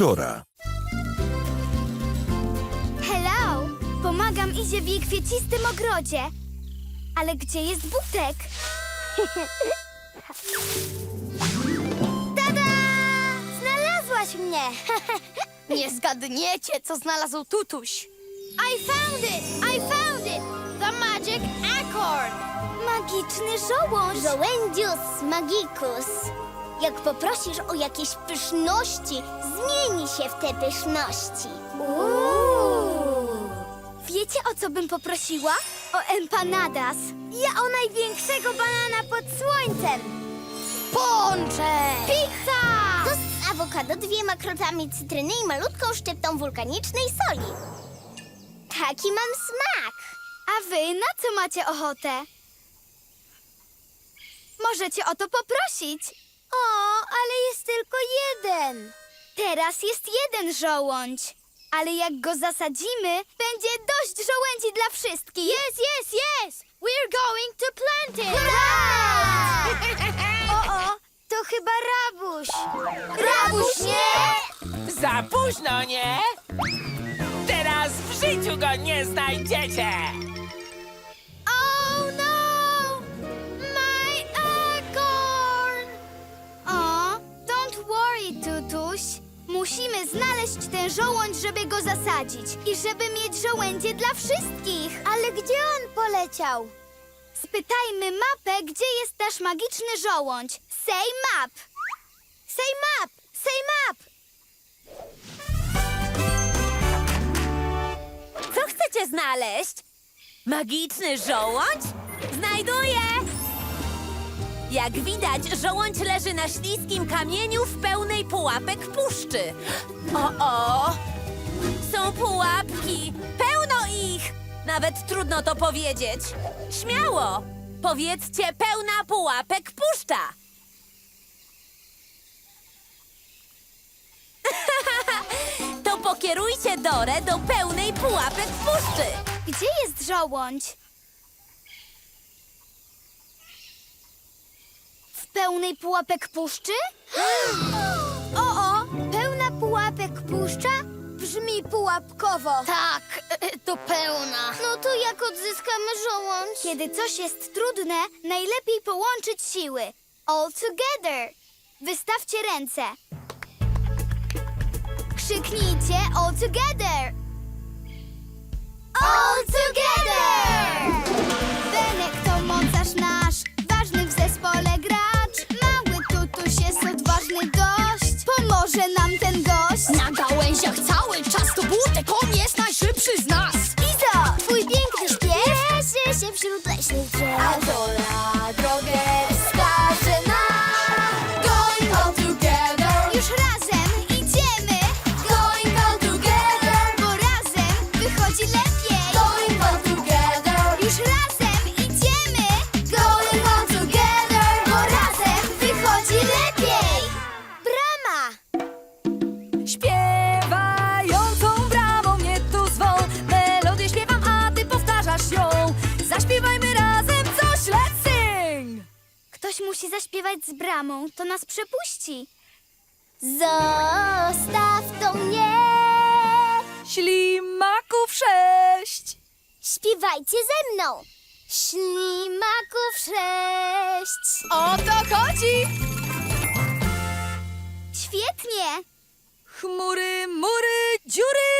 Dora. Hello! Pomagam Izie w jej kwiecistym ogrodzie. Ale gdzie jest Butek? Tada! Znalazłaś mnie! Nie zgadniecie, co znalazł tutuś. I found it! I found it! The magic acorn. Magiczny żołądź! Żołędzius magicus. Jak poprosisz o jakieś pyszności, zmieni się w te pyszności. Uuu. Wiecie, o co bym poprosiła? O empanadas. Ja o największego banana pod słońcem. Poncze. Pizza! Tost z awokado, dwiema krotami cytryny i malutką szczyptą wulkanicznej soli. Taki mam smak. A wy na co macie ochotę? Możecie o to poprosić. O, ale jest tylko jeden. Teraz jest jeden żołądź. Ale jak go zasadzimy, będzie dość żołędzi dla wszystkich. Yes, yes, yes! We're going to plant it! o, o, to chyba rabuś. Rabuś, nie? Za późno, nie? Teraz w życiu go nie znajdziecie! Znaleźć ten żołądź, żeby go zasadzić i żeby mieć żołędzie dla wszystkich. Ale gdzie on poleciał? Spytajmy mapę, gdzie jest nasz magiczny żołądź. Say map! Say map! Say map! Co chcecie znaleźć? Magiczny żołądź? Znajduję! Jak widać, żołądź leży na śliskim kamieniu w pełnej pułapek puszczy. O, o! Są pułapki! Pełno ich! Nawet trudno to powiedzieć. Śmiało! Powiedzcie pełna pułapek puszcza! to pokierujcie Dorę do pełnej pułapek puszczy! Gdzie jest żołądź? Pełnej pułapek puszczy? O, o, pełna pułapek puszcza? Brzmi pułapkowo. Tak, to pełna. No to jak odzyskamy żołądź? Kiedy coś jest trudne, najlepiej połączyć siły. All together. Wystawcie ręce. Krzyknijcie all together. All together! Się wśród leśnych drzew. A to na drogę zaśpiewać z bramą, to nas przepuści. Zostaw to mnie. Ślimaków sześć Śpiewajcie ze mną. Ślimaków sześć. O to chodzi! Świetnie! Chmury, mury, dziury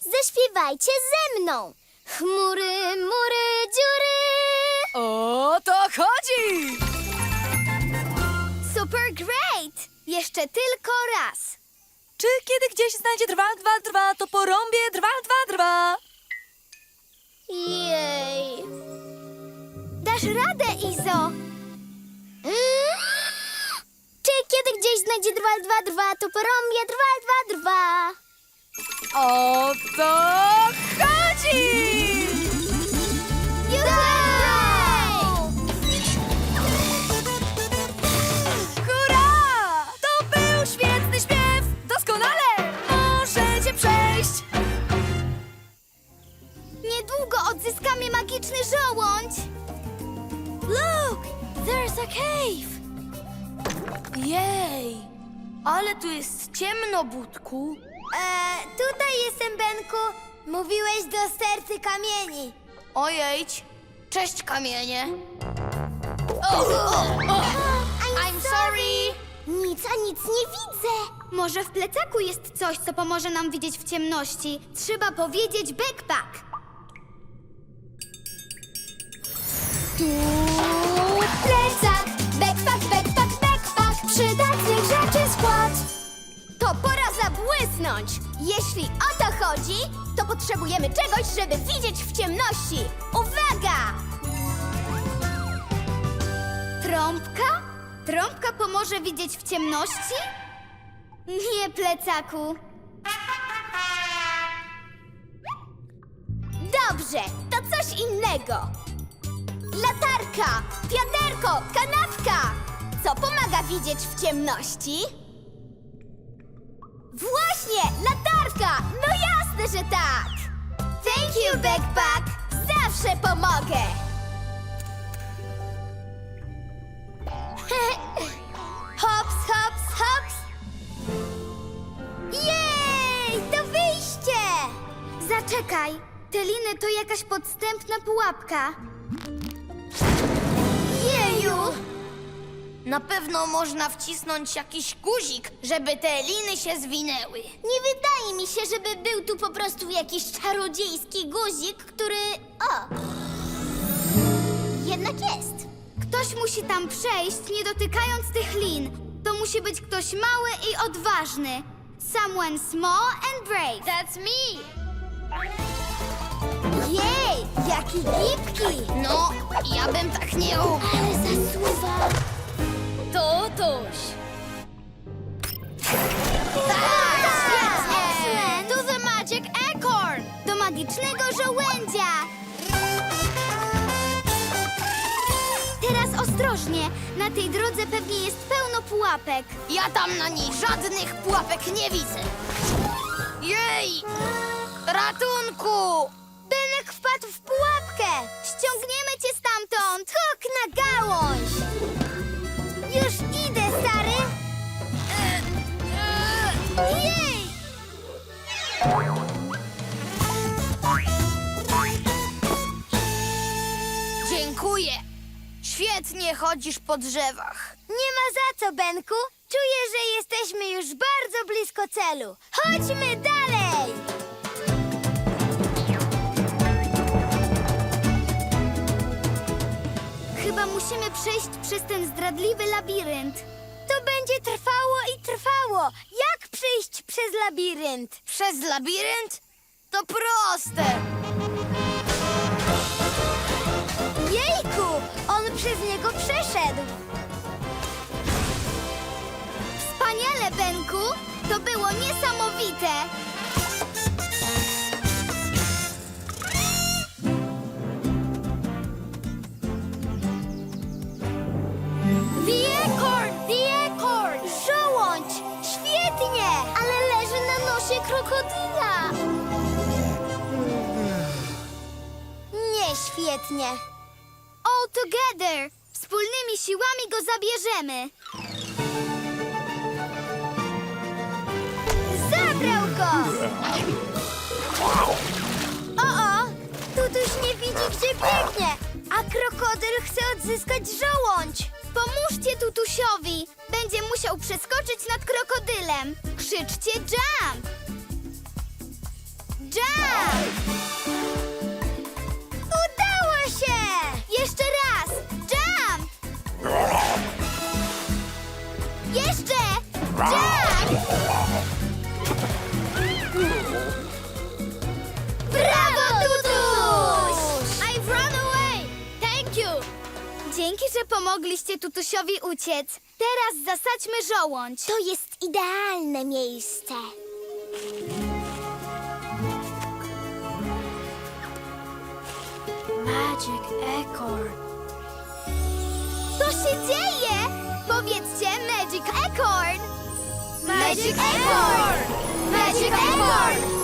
Zaśpiewajcie ze mną. Chmury, mury, dziury. O to chodzi! Super great! Jeszcze tylko raz. Czy kiedy gdzieś znajdzie drwa, dwa, drwa, to porąbie drwa, dwa, drwa? Jej. Dasz radę, Izo! Czy kiedy gdzieś znajdzie drwal, dwa, dwa, to porąbie drwal, dwa, dwa. O to chodzi! Magiczny żołądź. Look! There's a cave! Jej! Ale tu jest ciemno, Budku. E, tutaj jestem, Benku. Mówiłeś do stercy kamieni. Ojejdź. Cześć, kamienie. I'm sorry. Nic, a nic nie widzę. Może w plecaku jest coś, co pomoże nam widzieć w ciemności. Trzeba powiedzieć backpack. Tu plecak, backpack, backpack, backpack, przydatnych rzeczy skład. To pora zabłysnąć. Jeśli o to chodzi, to potrzebujemy czegoś, żeby widzieć w ciemności. Uwaga! Trąbka? Trąbka pomoże widzieć w ciemności? Nie, plecaku. Dobrze, to coś innego. Latarka, wiaderko, kanapka. Co pomaga widzieć w ciemności? Właśnie, latarka! No jasne, że tak! Thank you, backpack! Zawsze pomogę! hops, hops, hops! Jej, to wyjście! Zaczekaj. Te liny to jakaś podstępna pułapka. Na pewno można wcisnąć jakiś guzik, żeby te liny się zwinęły. Nie wydaje mi się, żeby był tu po prostu jakiś czarodziejski guzik, który... O! Jednak jest. Ktoś musi tam przejść, nie dotykając tych lin. To musi być ktoś mały i odważny. Someone small and brave. That's me. Jej, jaki gipki! No, ja bym tak nie umiał. Ale zasuwa. To Tuś. Excellent! To the magic acorn! Do magicznego żołędzia! Teraz ostrożnie. Na tej drodze pewnie jest pełno pułapek. Ja tam na niej żadnych pułapek nie widzę. Jej! Ratunku! Wpadł w pułapkę! Ściągniemy cię stamtąd! Skok na gałąź! Już idę, stary! Jej! Dziękuję. Świetnie chodzisz po drzewach. Nie ma za co, Benku. Czuję, że jesteśmy już bardzo blisko celu. Chodźmy dalej! Musimy przejść przez ten zdradliwy labirynt. To będzie trwało i trwało. Jak przejść przez labirynt? Przez labirynt? To proste. Jejku! On przez niego przeszedł. Wspaniale, Benku! To było niesamowite! Nosie krokodyla. Nie świetnie. All together! Wspólnymi siłami go zabierzemy! Zabrał go! O-o! Tutuś nie widzi, gdzie biegnie, a krokodyl chce odzyskać żołądź. Pomóżcie tutusiowi! Będzie musiał przeskoczyć nad krokodylem! Krzyczcie jump! Jump! Udało się! Jeszcze raz! Jump! Jeszcze! Jump! Dzięki, że pomogliście tutusiowi uciec. Teraz zasadźmy żołądź. To jest idealne miejsce. Magic Acorn. To się dzieje! Powiedzcie Magic Acorn! Magic Acorn! Magic Acorn!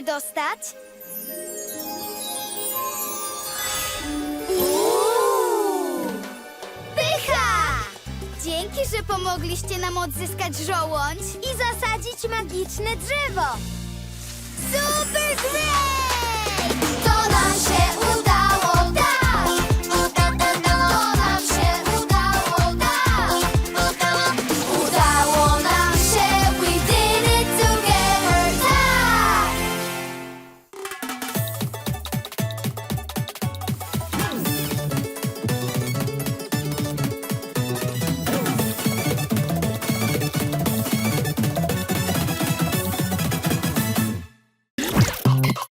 Się dostać? Pycha! Dzięki, że pomogliście nam odzyskać żołądź i zasadzić magiczne drzewo. Super Grace!